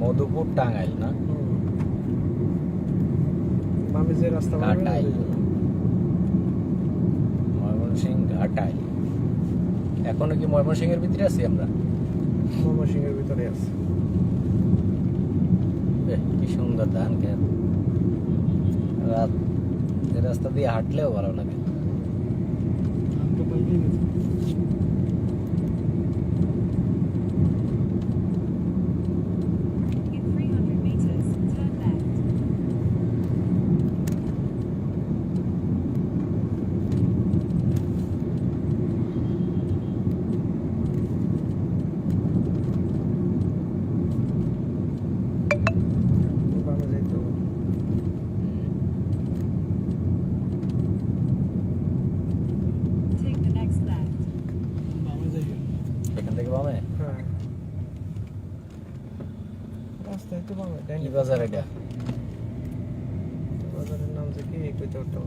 মধুপুর টাঙ্গাইল না? মামি যে রাস্তা ঘাটাইল। ময়মনসিং ঘাটাইল। এখনও কি ময়মনসিং এর ভিতরে আছি আমরা? ময়মনসিংহের ভিতরে আছে। কি সুন্দর ধান খেত। রাত রাস্তা দিয়ে হাঁটলেও ভালো লাগে In 300 meters, turn left. বামে যাইতে হবে। Take the next left. এখান থেকে বামে হ্যাঁ রাস্তায় তো বামে ডাইনে কি বাজার এটা? বাজারের নাম যে কি? কইতে পারতাম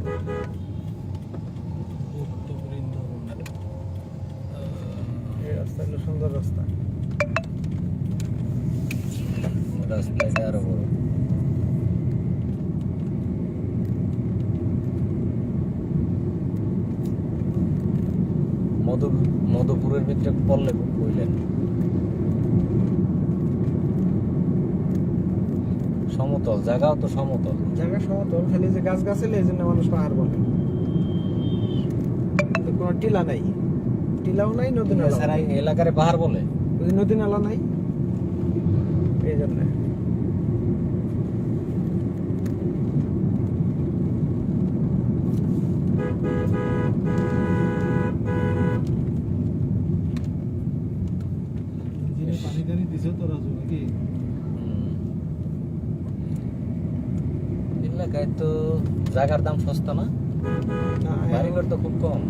এই রাস্তা হলো সুন্দর রাস্তা। রাস্তাটা আরও বড়। মধু মধুপুরের ভিতরে পড়লে সমতল জায়গাও তো সমতল। জায়গা সমতল খালি যে গাছ গাছালি এই জন্য মানুষ পাহাড় বলে কোনো টিলা নাই। টিলাও নাই নদী নালা এই এলাকারে পাহাড় বলে? ওই নদী নালা নাই। এই জন্য। পানি টানি দিছ তো রাজু নাকি? এলাকায় তো জায়গার দাম সস্তা না? না, বাড়িঘর তো খুব কম।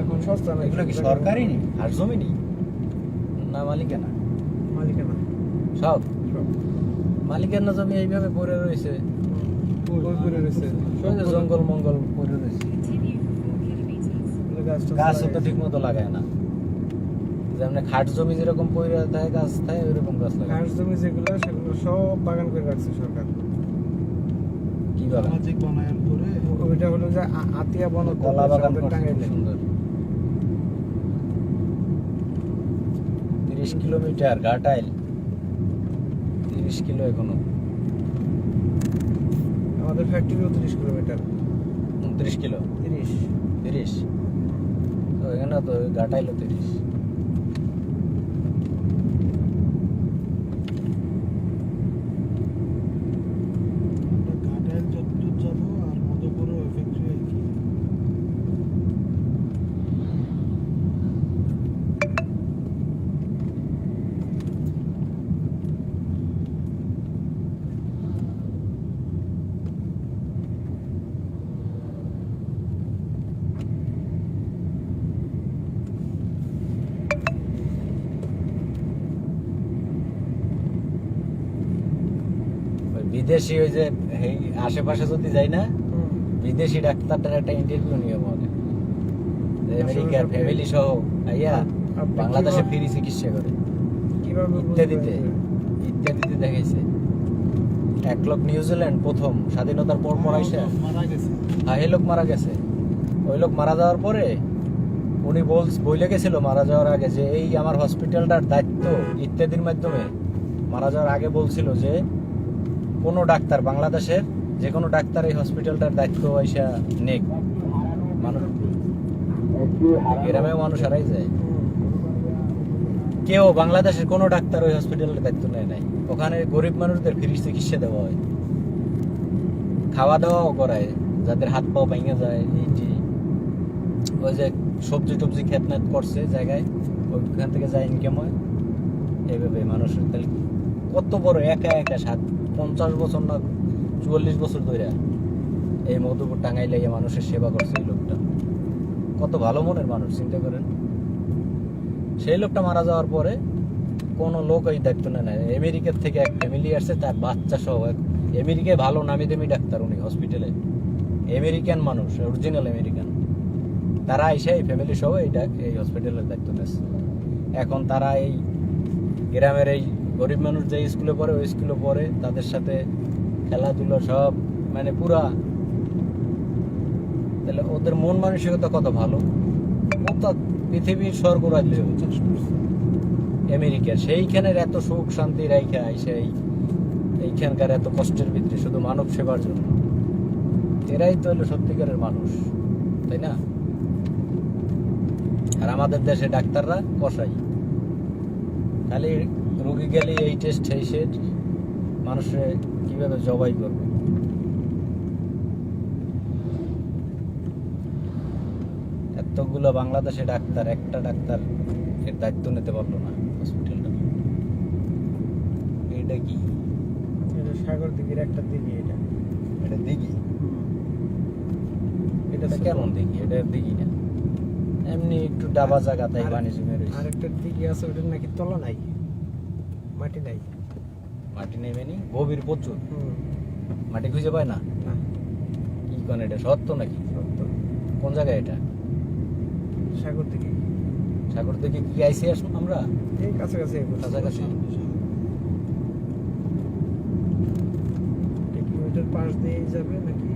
এখন সস্তা নাই এগুলো কি সরকারি নি আর জমি নি না মালিকানা? মালিকানা। সব? মালিকানা জমি এইভাবে পড়ে রয়েছে। জঙ্গল মঙ্গল পড়ে রয়েছে। Continue for 4 kilometers. গাছ তো ঠিক মতো লাগায় না। যেমন খাট জমি যেরকম পড়ে থাকে গাছ থাকে ওইরকম গাছ লাগায়। ঘাস জমি যেগুলো সেগুলো সব বাগান করে রাখছে সরকার। সামাজিক বনায়ন করে ওইটা হলো যে আতিয়া বন কলা বাগান করছে খুব টাঙ্গাইলে সুন্দর। তিরিশ কিলোমিটার ঘাটাইল তিরিশ কিলো এখনও। আমাদের ফ্যাক্টরিও তিরিশ কিলোমিটার। উনত্রিশ কিলো? তিরিশ। তিরিশ? তো এখানে তো ঘাটাইলো তিরিশ আমরা ঘাটাইল যতদূর যাব আর মধুপুরে ওই ফ্যাক্টরি আর কি ওই বিদেশি ওই যে এই আশেপাশে যদি যাই না বিদেশি ডাক্তারটার একটা ইন্টারভিউ নিয়ে বলে। আমেরিকার ফ্যামিলি সহ আইয়া বাংলাদেশে ফ্রি চিকিৎসা করে। ইত্যাদিতে ইত্যাদিতে দেখাইছে। এক লোক নিউজিল্যান্ড প্রথম স্বাধীনতার পর পর আইসা মারা হ্যাঁ এই লোক মারা গেছে। ওই লোক মারা যাওয়ার পরে উনি বল বইলে গেছিল মারা যাওয়ার আগে যে এই আমার হসপিটালটার দায়িত্ব ইত্যাদির মাধ্যমে। মারা যাওয়ার আগে বলছিল যে কোনো ডাক্তার বাংলাদেশের যে কোনো ডাক্তার এই হসপিটালটার দায়িত্ব আইসা নেক। মানুষ গ্রামে মানুষ হারাই যায়। কেউ বাংলাদেশের কোনো ডাক্তার ওই হসপিটালের দায়িত্ব নেয় নাই। ওখানে গরিব মানুষদের ফ্রি চিকিৎসা দেওয়া হয়। খাওয়া দাওয়াও করায়, যাদের হাত পাও ভেঙে যায়, এই যে ওই যে সবজি টবজি খেতনাত করছে জায়গায়, ওইখান থেকে যা ইনকাম হয়। এইভাবে মানুষের তাহলে কত বড় একা একা সাত পঞ্চাশ বছর না চুয়াল্লিশ বছর ধরে এই মধুপুর টাঙ্গাইলে এই মানুষের সেবা করছে এই লোকটা। কত ভালো মনের মানুষ, চিন্তা করেন। সেই লোকটা মারা যাওয়ার পরে কোনো লোক এই দায়িত্ব নেয় না। আমেরিকার থেকে এক ফ্যামিলি আসছে, তার বাচ্চা সহ এক- আমেরিকায় ভালো নামি দামি ডাক্তার উনি হসপিটালে আমেরিকান মানুষ অরিজিনাল আমেরিকান। তারা এসে এই ফ্যামিলি সহ এই এই হসপিটালের দায়িত্ব নিয়েছে এখন তারা এই গ্রামের এই গরিব মানুষ যে স্কুলে পড়ে, ওই স্কুলে পড়ে তাদের সাথে খেলাধুলা সব মানে পুরা। তাহলে ওদের মন মানসিকতা কত ভালো? তো পৃথিবীর স্বর্গরাজ্য। আমেরিকা, সেইখানের এত সুখ শান্তি রাইখা সেই এইখানকার এত কষ্টের ভিতরে শুধু মানব সেবার জন্য। এরাই তো হলো সত্যিকারের মানুষ, তাই না? আর আমাদের দেশে ডাক্তাররা কষাই। খালি রুগী গেলে এই টেস্ট সেট মানুষে কীভাবে জবাই করবে? এতগুলো বাংলাদেশে ডাক্তার একটা ডাক্তার এর দায়িত্ব নিতে পারল না হসপিটালটা এটা কি? এটা সাগর দিঘির একটা দিঘি এটা। এটা দিঘি? এটা কেমন দিঘি? এটা দিঘি না। এমনি একটু ডাবা জায়গা তাই আর- জমে রয়েছে আরেকটা দিঘি আছে ওটার নাকি তলা নাই। মাটি নাই। মাটি নেমে নি গভীর প্রচুর। মাটি খুঁজে পায় না? কি কোন এটা সত্য নাকি? সত্য। কোন জায়গায় এটা? সাগর দিঘি সাগর থেকে কি আইসি আসুন আমরা? এই কাছাকাছি। কাছাকাছি। কিলোমিটার পাশ দিয়ে যাবে নাকি?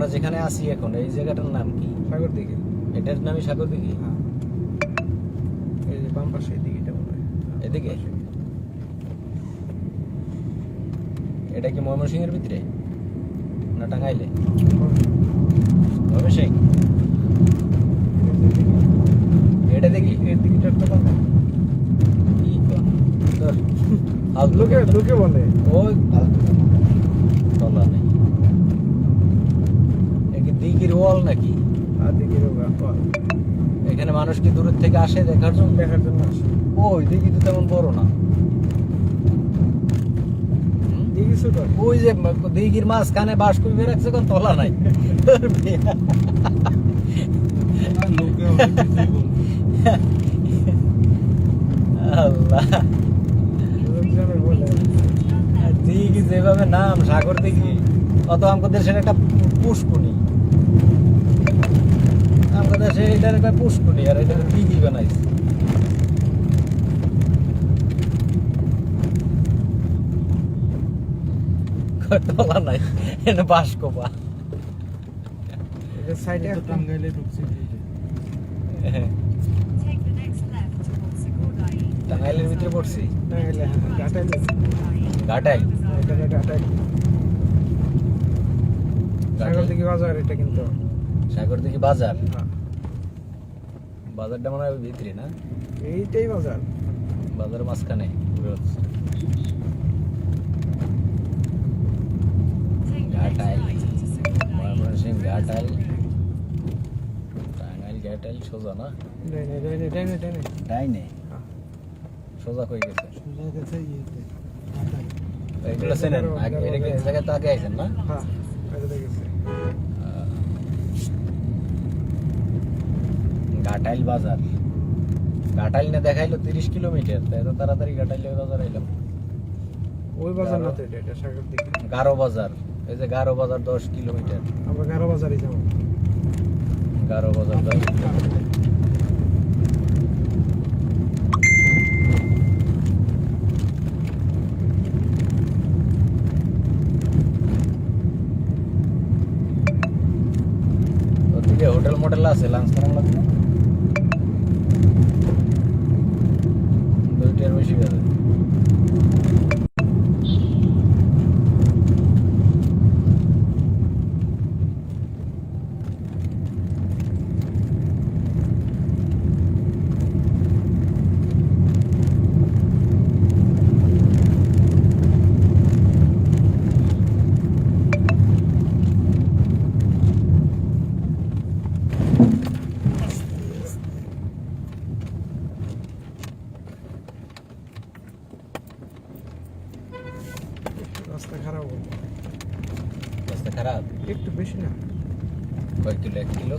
আমরা যেখানে আছি এখন এই জায়গাটার নাম কি? সাগর দিঘি। এটার নামই সাগর দিঘি? হ্যাঁ। এই যে বাম পাশে দিঘিটা মনে হয়। এদিকে? এটা কি ময়মনসিং এর ভিতরে? না টাঙ্গাইলে? ময়মনসিং এটা দেখি। এর দিঘিটার তলা নাই কি লোকে লোকে বলে। ওই ফালতু কথা। তলা নেই এ ওয়াল নাকি? দিঘির ওগা এখানে মানুষ কি দূরের থেকে আসে দেখার জন্য? দেখার জন্য আসে। ওই দিঘি তো তেমন বড় না। ওই যে দিঘির মাঝখানে বাস করে রাখছে কোন তলা নাই। আল্লাহ। দিঘি যেভাবে নাম সাগর দিঘি অত আমাদের দেশের একটা পুষ্কুনি আমাদের দেশে এটার একটা পুষ্কুনি আর এটা দিঘি বানাইছে? কই তলা নাই? এটা বাস কোপা। সাইডে টাঙ্গাইলে ঢুকছে কি যে। Take the next left towards Sigurdai. টাঙ্গাইলের ভিতরে পড়ছি? টাঙ্গাইলে হ্যাঁ ঘাটাইল এটা ঘাটাইল সাগর দিঘি বাজার এটা কিন্তু। সাগর দিঘি বাজার? হ্যাঁ। বাজারটা মনে হয় ভিতরে না? এইটাই বাজার। বাজারের মাঝখানে. ময়মনসিং ঘাটাইল টাঙ্গাইল ঘাটাইল সোজা না? ডাইনে হ্যাঁ। সোজা কই গেছে? সোজা গেছে ইয়েতে চেনেন? আগে এদিকে জায়গায় তো আগে আইছেন না? হ্যাঁ এটা দেখেছি ঘাটাইল বাজার। ঘাটাইল না দেখাইলো তিরিশ কিলোমিটার তো এত তাড়াতাড়ি ঘাটাইল বাজার আইলাম। ওই বাজার না তো এটা এটা সাগর দিঘি গারো বাজার এই যে গারো বাজার দশ কিলোমিটার। আমরা গারো বাজারে যাব। গারো বাজার দশ হোটেল মোটেল আছে লাঞ্চ করার লাগবে না? দুইটার বেশি গেছে রাস্তা খারাপ হবে রাস্তা খারাপ একটু বেশি না কয় কিলো এক কিলো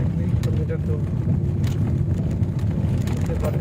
এক কিলোমিটার তো হতে পারে